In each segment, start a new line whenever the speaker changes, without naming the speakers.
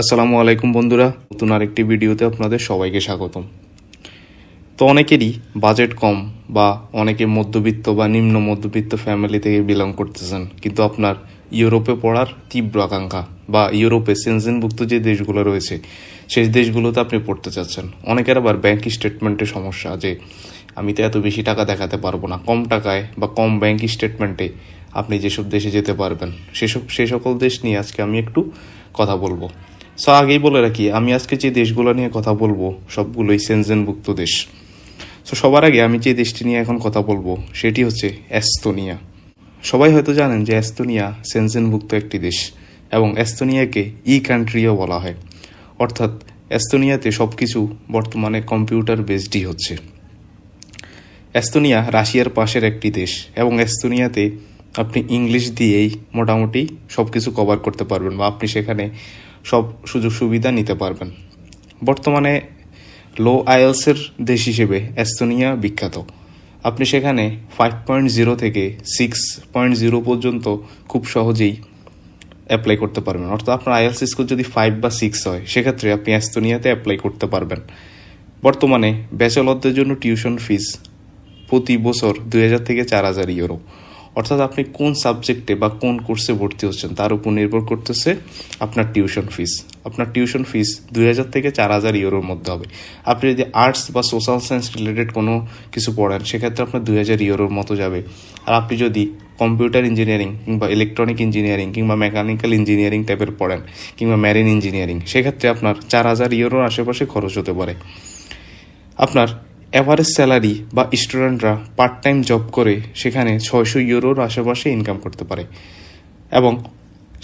আসসালামু আলাইকুম বন্ধুরা, নতুন আরেকটি ভিডিওতে আপনাদের সবাইকে স্বাগতম। তো অনেকেরই বাজেট কম বা অনেকে মধ্যবিত্ত বা নিম্ন মধ্যবিত্ত ফ্যামিলি থেকে বিলং করতেছেন, কিন্তু আপনার ইউরোপে পড়ার তীব্র আকাঙ্ক্ষা বা ইউরোপে সেনজেনভুক্ত যে দেশগুলো রয়েছে, সেই দেশগুলোতে আপনি পড়তে চাচ্ছেন। অনেকের আবার ব্যাংক স্টেটমেন্টের সমস্যা যে, আমি তো এত বেশি টাকা দেখাতে পারব না। কম টাকায় বা কম ব্যাংক স্টেটমেন্টে আপনি যেসব দেশে যেতে পারবেন, সেসব সেই সকল দেশ নিয়ে আজকে আমি একটু কথা বলব। সো আগেই বলে রাখি, আমি আজকে যে দেশগুলো নিয়ে কথা বলব, সবগুলোই সেনজেনভুক্ত দেশ। সো সবার আগে আমি যে দেশটি নিয়ে এখন কথা বলব, সেটি হচ্ছে এস্তোনিয়া। সবাই হয়তো জানেন যে এস্তোনিয়া সেনজেনভুক্ত একটি দেশ এবং এস্তোনিয়াকে ই কান্ট্রিও বলা হয়। অর্থাৎ এস্তোনিয়াতে সব কিছু বর্তমানে কম্পিউটার বেসডই হচ্ছে। এস্তোনিয়া রাশিয়ার পাশের একটি দেশ এবং এস্তোনিয়াতে আপনি ইংলিশ দিয়েই মোটামুটি সব কিছু কভার করতে পারবেন বা আপনি সেখানে সব সুযোগ সুবিধা নিতে পারবেন। বর্তমানে লো আইএলসের দেশ হিসেবে এস্তোনিয়া বিখ্যাত। আপনি সেখানে ফাইভ পয়েন্ট জিরো থেকে সিক্স পয়েন্ট জিরো পর্যন্ত খুব সহজেই অ্যাপ্লাই করতে পারবেন। অর্থাৎ আপনার আইএলস স্কোর যদি ফাইভ বা সিক্স হয়, সেক্ষেত্রে আপনি এস্তোনিয়াতে অ্যাপ্লাই করতে পারবেন। বর্তমানে ব্যাচেলরদের জন্য টিউশন ফিস প্রতি বছর দুই হাজার থেকে চার হাজার ইউরো অর্থাৎ আপনি কোন সাবজেক্টে বা কোন কোর্সে ভর্তি হচ্ছেন, তার উপর নির্ভর করতেছে আপনার টিউশন ফিস। আপনার টিউশন ফিস দুই হাজার থেকে চার হাজার ইউরোর মধ্যে হবে। আপনি যদি আর্টস বা সোশ্যাল সায়েন্স রিলেটেড কোনো কিছু পড়েন, সেক্ষেত্রে আপনার দুই হাজার ইউরোর মতো যাবে। আর আপনি যদি কম্পিউটার ইঞ্জিনিয়ারিং কিংবা ইলেকট্রনিক ইঞ্জিনিয়ারিং কিংবা মেকানিক্যাল ইঞ্জিনিয়ারিং টাইপের পড়েন কিংবা ম্যারিন ইঞ্জিনিয়ারিং, সেক্ষেত্রে আপনার চার হাজার ইউরোর আশেপাশে খরচ হতে পারে। আপনার অ্যাভারেজ স্যালারি বা স্টুডেন্টরা পার্ট টাইম জব করে সেখানে ছয়শো ইউরোর আশেপাশে ইনকাম করতে পারে এবং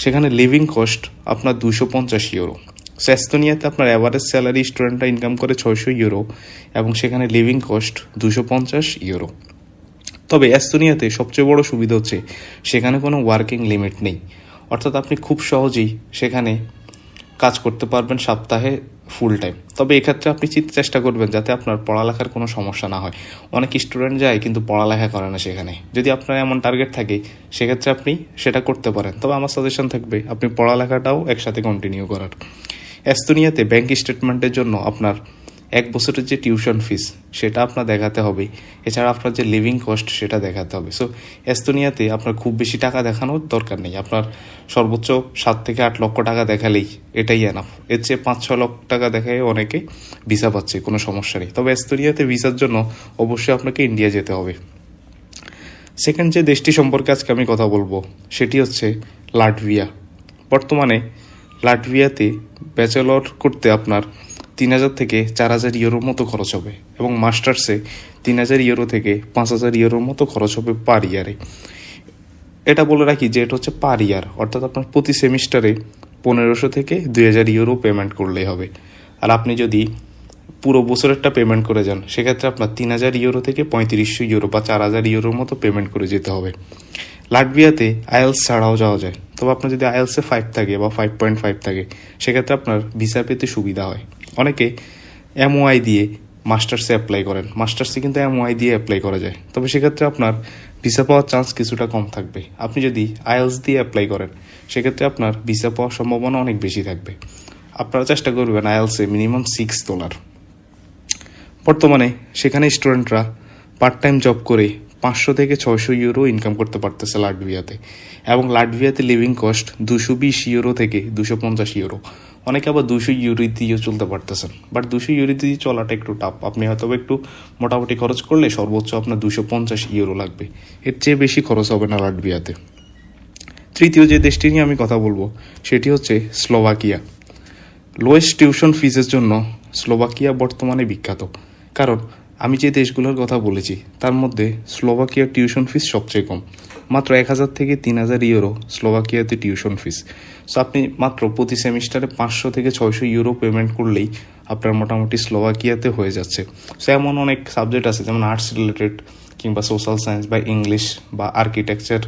সেখানে লিভিং কস্ট আপনার দুশো পঞ্চাশ ইউরো। সেস্তনিয়াতে আপনার অ্যাভারেজ স্যালারি স্টুডেন্টরা ইনকাম করে ছয়শো ইউরো এবং সেখানে লিভিং কস্ট দুশো পঞ্চাশ ইউরো। তবে এস্তোনিয়াতে সবচেয়ে বড় সুবিধা হচ্ছে সেখানে কোনো ওয়ার্কিং লিমিট নেই। অর্থাৎ আপনি খুব সহজেই সেখানে কাজ করতে পারবেন সপ্তাহে ফুল টাইম তবে এক্ষেত্রে আপনি চেষ্টা করবেন যাতে আপনার পড়ালেখার কোনো সমস্যা না হয়। অনেক স্টুডেন্ট যায় কিন্তু পড়ালেখা করে না সেখানে। যদি আপনার এমন টার্গেট থাকে, সেক্ষেত্রে আপনি সেটা করতে পারেন। তবে আমার সাজেশন থাকবে, আপনি পড়ালেখাটাও একসাথে কন্টিনিউ করার। এস্তোনিয়াতে ব্যাংক স্টেটমেন্টের জন্য আপনার এক বছরের যে টিউশন ফিস, সেটা আপনার দেখাতে হবে এছাড়া আপনার যে লিভিং কস্ট সেটা দেখাতে হবে। সো এস্তোনিয়াতে আপনার খুব বেশি টাকা দেখানোর দরকার নেই। আপনার সর্বোচ্চ সাত থেকে আট লক্ষ টাকা দেখালেই এটাই এনাফ এর চেয়ে পাঁচ, ছ লক্ষ টাকা দেখায় অনেকে ভিসা পাচ্ছে, কোনো সমস্যা নেই। তবে এস্তোনিয়াতে ভিসার জন্য অবশ্যই আপনাকে ইন্ডিয়া যেতে হবে। সেকেন্ড যে দেশটি সম্পর্কে আজকে আমি কথা বলব, সেটি হচ্ছে লাটভিয়া। বর্তমানে লাটভিয়াতে ব্যাচেলর করতে আপনার তিন হাজার থেকে চার হাজার ইউরোর মতো খরচ হবে এবং মাস্টার্সে তিন হাজার ইউরো থেকে পাঁচ হাজার ইউরোর মতো খরচ হবে পার ইয়ারে। এটা বলে রাখি যে এটা হচ্ছে পার ইয়ার, অর্থাৎ আপনার প্রতি সেমিস্টারে পনেরোশো থেকে দুই হাজার ইউরো পেমেন্ট করলেই হবে। আর আপনি যদি পুরো বছরেরটা পেমেন্ট করে যান, সেক্ষেত্রে আপনার তিন হাজার ইউরো থেকে পঁয়ত্রিশশো ইউরো বা চার হাজার ইউরোর মতো পেমেন্ট করে যেতে হবে। লাটভিয়াতে আয়েলস ছাড়াও যাওয়া যায়। তবে আপনার যদি আইএলসে ফাইভ থাকে বা ফাইভ পয়েন্ট ফাইভ থাকে, সেক্ষেত্রে আপনার ভিসা পেতে সুবিধা হয়। অনেকে এমওআই দিয়ে মাস্টার্সে অ্যাপ্লাই করেন। মাস্টার্সে কিন্তু এমওআই দিয়ে অ্যাপ্লাই করা যায়। তবে সেক্ষেত্রে আপনার ভিসা পাওয়ার চান্স কিছুটা কম থাকবে। আপনি যদি আইএলস দিয়ে অ্যাপ্লাই করেন, সেক্ষেত্রে আপনার ভিসা পাওয়ার সম্ভাবনা অনেক বেশি থাকবে। আপনারা চেষ্টা করবেন আইএলসে মিনিমাম সিক্স তোলার বর্তমানে সেখানে স্টুডেন্টরা পার্ট টাইম জব করে পাঁচশো থেকে ছয়শো ইউরো ইনকাম করতে পারতেছে লাটভিয়াতে। এবং লাটভিয়াতে লিভিং কস্ট দুশো বিশ ইউরো থেকে দুশো পঞ্চাশ ইউরো অনেকে আবার দুশো ইউরো দিয়েও চলতে পারতেছেন। বাট দুশো ইউরো দিয়ে চলাটা একটু টাফ আপনি হয়তো একটু মোটামুটি খরচ করলে সর্বোচ্চ আপনার দুশো পঞ্চাশ ইউরো লাগবে। এর চেয়ে বেশি খরচ হবে না লাটভিয়াতে। তৃতীয় যে দেশটি নিয়ে আমি কথা বলব, সেটি হচ্ছে স্লোভাকিয়া। লোয়েস্ট টিউশন ফিজের জন্য স্লোভাকিয়া বর্তমানে বিখ্যাত। কারণ আমি যে দেশগুলোর কথা বলেছি, তার মধ্যে স্লোভাকিয়ার টিউশন ফিস সবচেয়ে কম। মাত্র এক হাজার থেকে তিন হাজার ইউরো স্লোভাকিয়াতে টিউশন ফিস। সো আপনি মাত্র প্রতি সেমিস্টারে পাঁচশো থেকে ছয়শো ইউরো পেমেন্ট করলেই আপনার মোটামুটি স্লোভাকিয়াতে হয়ে যাচ্ছে। সো এমন অনেক সাবজেক্ট আছে, যেমন আর্টস রিলেটেড কিংবা সোশ্যাল সায়েন্স বা ইংলিশ বা আর্কিটেকচার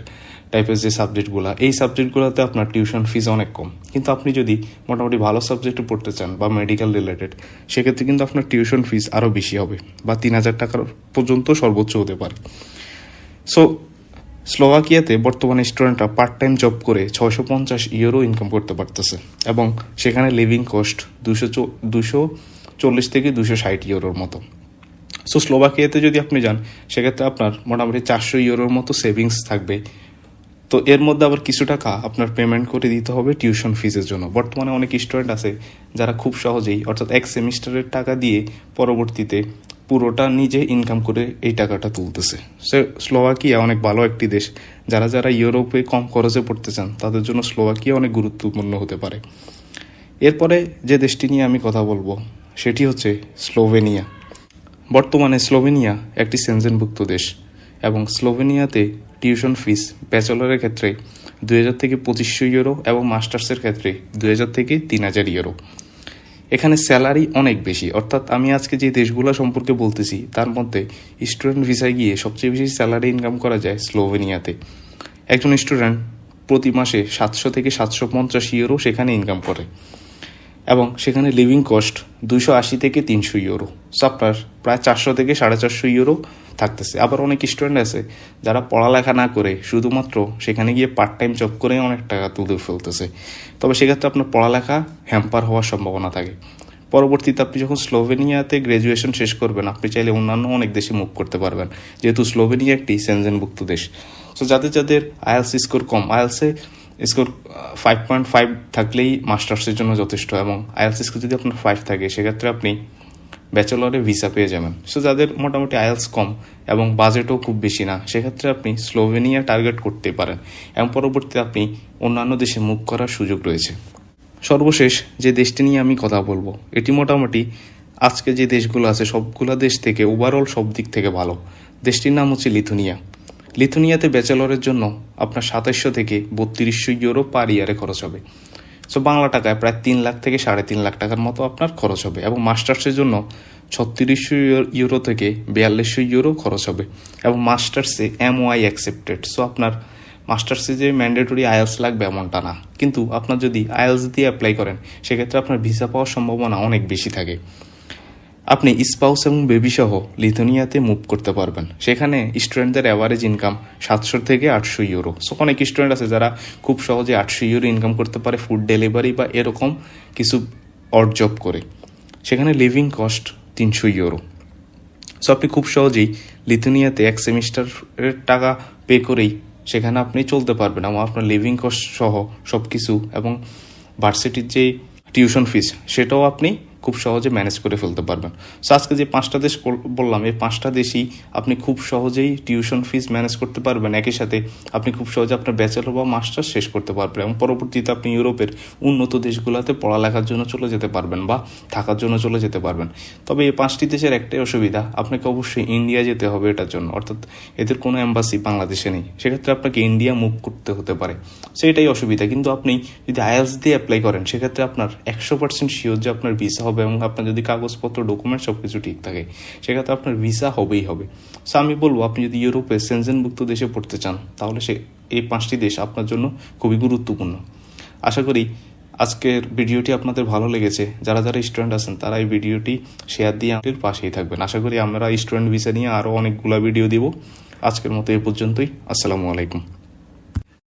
টাইপের যে সাবজেক্টগুলো এই সাবজেক্টগুলোতে আপনার টিউশন ফিজ অনেক কম। কিন্তু আপনি যদি মোটামুটি ভালো সাবজেক্টে পড়তে চান বা মেডিকেল রিলেটেড সেক্ষেত্রে কিন্তু আপনার টিউশন ফিজ আরও বেশি হবে বা তিন হাজার টাকার পর্যন্ত সর্বোচ্চ হতে পারে। সো স্লোভাকিয়াতে বর্তমানে স্টুডেন্টরা পার্ট টাইম জব করে ছয়শো পঞ্চাশ ইউরো ইনকাম করতে পারতেছে এবং সেখানে লিভিং কস্ট দুশো দুশো চল্লিশ থেকে দুশো ষাট ইউরোর মতো। সো স্লোভাকিয়াতে যদি আপনি যান, সেক্ষেত্রে আপনার মোটামুটি চারশো ইউরোর মতো সেভিংস থাকবে। তো এর মধ্যে আবার কিছু টাকা আপনার পেমেন্ট করে দিতে হবে টিউশন ফিজের জন্য। বর্তমানে অনেক স্টুডেন্ট আছে যারা খুব সহজেই, অর্থাৎ এক সেমিস্টারের টাকা দিয়ে পরবর্তীতে পুরোটা নিজে ইনকাম করে এই টাকাটা তুলতেছে। সে স্লোভাকিয়া অনেক ভালো একটি দেশ। যারা যারা ইউরোপে কম খরচে পড়তে চান, তাদের জন্য স্লোভাকিয়া অনেক গুরুত্বপূর্ণ হতে পারে। এরপরে যে দেশটি নিয়ে আমি কথা বলব, সেটি হচ্ছে স্লোভেনিয়া। বর্তমানে স্লোভেনিয়া একটি সেনজেনভুক্ত দেশ এবং স্লোভেনিয়াতে টিউশন ফিস, ব্যাচেলরের ক্ষেত্রে দুই হাজার থেকে পঁচিশশো ইউরো এবং মাস্টার্সের ক্ষেত্রে দুই হাজার থেকে তিন হাজার ইউরো। এখানে স্যালারি অনেক বেশি। অর্থাৎ আমি আজকে যে দেশগুলো সম্পর্কে বলতেছি, তার মধ্যে স্টুডেন্ট ভিসায় গিয়ে সবচেয়ে বেশি স্যালারি ইনকাম করা যায় স্লোভেনিয়াতে। একজন স্টুডেন্ট প্রতি মাসে সাতশো থেকে সাতশো পঞ্চাশ ইউরো সেখানে ইনকাম করে এবং সেখানে লিভিং কস্ট দুইশো আশি থেকে তিনশো ইউরো। সো আপনার প্রায় চারশো থেকে সাড়ে চারশো ইউরো থাকতেছে। আবার অনেক স্টুডেন্ট আছে যারা পড়ালেখা না করে শুধুমাত্র সেখানে গিয়ে পার্ট টাইম জব করে অনেক টাকা তুলে ফেলতেছে। তবে সেক্ষেত্রে আপনার পড়ালেখা হ্যাম্পার হওয়ার সম্ভাবনা থাকে। পরবর্তীতে আপনি যখন স্লোভেনিয়াতে গ্র্যাজুয়েশন শেষ করবেন, আপনি চাইলে অন্যান্য অনেক দেশে মুভ করতে পারবেন। যেহেতু স্লোভেনিয়া একটি সেনজেনভুক্ত দেশ। সো যাদের যাদের আইএলস স্কোর কম আইএলসে স্কোর ফাইভ পয়েন্ট ফাইভ থাকলেই মাস্টার্সের জন্য যথেষ্ট এবং আইএলস স্কোর যদি আপনার ফাইভ থাকে, সেক্ষেত্রে আপনি ব্যাচেলরে ভিসা পেয়ে যাবেন। সো যাদের মোটামুটি আইএলস কম এবং বাজেটও খুব বেশি না, সেক্ষেত্রে আপনি স্লোভেনিয়া টার্গেট করতে পারেন এবং পরবর্তীতে আপনি অন্যান্য দেশে মুভ করার সুযোগ রয়েছে। সর্বশেষ যে দেশটি নিয়ে আমি কথা বলব, এটি মোটামুটি আজকে যে দেশগুলো আছে, সবগুলো দেশ থেকে ওভারঅল সব দিক থেকে ভালো। দেশটির নাম হচ্ছে লিথুনিয়া। লিথুনিয়াতে ব্যাচেলরের জন্য আপনার সাতাশশো থেকে বত্রিশশো ইউরো পার ইয়ারে খরচ হবে। সো বাংলা টাকায় প্রায় তিন লাখ থেকে সাড়ে তিন লাখ টাকার মতো আপনার খরচ হবে এবং মাস্টার্সের জন্য ছত্রিশশো ইউরো থেকে বিয়াল্লিশশো ইউরো খরচ হবে এবং মাস্টার্সে এম ওয়াই অ্যাকসেপ্টেড সো আপনার মাস্টার্সে যে ম্যান্ডেটরি আয়েলস লাগবে এমনটা না। কিন্তু আপনার যদি আয়েলস দিয়ে অ্যাপ্লাই করেন, সেক্ষেত্রে আপনার ভিসা পাওয়ার সম্ভাবনা অনেক বেশি থাকে। আপনি স্পাউস এবং বেবি সহ লিথুনিয়াতে মুভ করতে পারবেন। সেখানে স্টুডেন্টদের অ্যাভারেজ ইনকাম সাতশো থেকে আটশো ইউরো সো অনেক স্টুডেন্ট আছে যারা খুব সহজে আটশো ইউরো ইনকাম করতে পারে ফুড ডেলিভারি বা এরকম কিছু অড জব করে। সেখানে লিভিং কস্ট তিনশো ইউরো সো আপনি খুব সহজেই লিথুনিয়াতে এক সেমিস্টারের টাকা পে করেই সেখানে আপনি চলতে পারবেন। এবং আপনার লিভিং কস্ট সহ সব কিছু এবং ভার্সিটির যে টিউশন ফিস সেটাও আপনি খুব সহজে ম্যানেজ করে ফেলতে পারবেন। সো আজকে যে পাঁচটা দেশ বললাম, এই পাঁচটা দেশই আপনি খুব সহজেই টিউশন ফিস ম্যানেজ করতে পারবেন। একই সাথে আপনি খুব সহজে আপনার ব্যাচেলর বা মাস্টার শেষ করতে পারবেন এবং পরবর্তীতে আপনি ইউরোপের উন্নত দেশগুলোতে পড়ালেখার জন্য চলে যেতে পারবেন বা থাকার জন্য চলে যেতে পারবেন। তবে এই পাঁচটি দেশের একটাই অসুবিধা, আপনাকে অবশ্যই ইন্ডিয়া যেতে হবে এটার জন্য। অর্থাৎ এদের কোনো এম্বাসি বাংলাদেশে নেই। সেক্ষেত্রে আপনাকে ইন্ডিয়া মুভ করতে হতে পারে। সেটাই অসুবিধা। কিন্তু আপনি যদি আইএলস দিয়ে অ্যাপ্লাই করেন, সেক্ষেত্রে আপনার একশো পার্সেন্ট শিওর যে আপনার ভিসা হবে এবং আপনার যদি কাগজপত্র ডকুমেন্ট সব কিছু ঠিক থাকে, সেক্ষেত্রে আপনার ভিসা হবেই হবে। সো আমি বলব, আপনি যদি ইউরোপে সেনজেনভুক্ত দেশে পড়তে চান, তাহলে সে, এই পাঁচটি দেশ আপনার জন্য খুবই গুরুত্বপূর্ণ। আশা করি আজকের ভিডিওটি আপনাদের ভালো লেগেছে। যারা যারা স্টুডেন্ট আছেন, তারা এই ভিডিওটি শেয়ার দিয়ে আমাদের পাশেই থাকবেন। আশা করি আমরা স্টুডেন্ট ভিসা নিয়ে আরও অনেকগুলো ভিডিও দিব। আজকের মতো এ পর্যন্তই। আসসালামু আলাইকুম।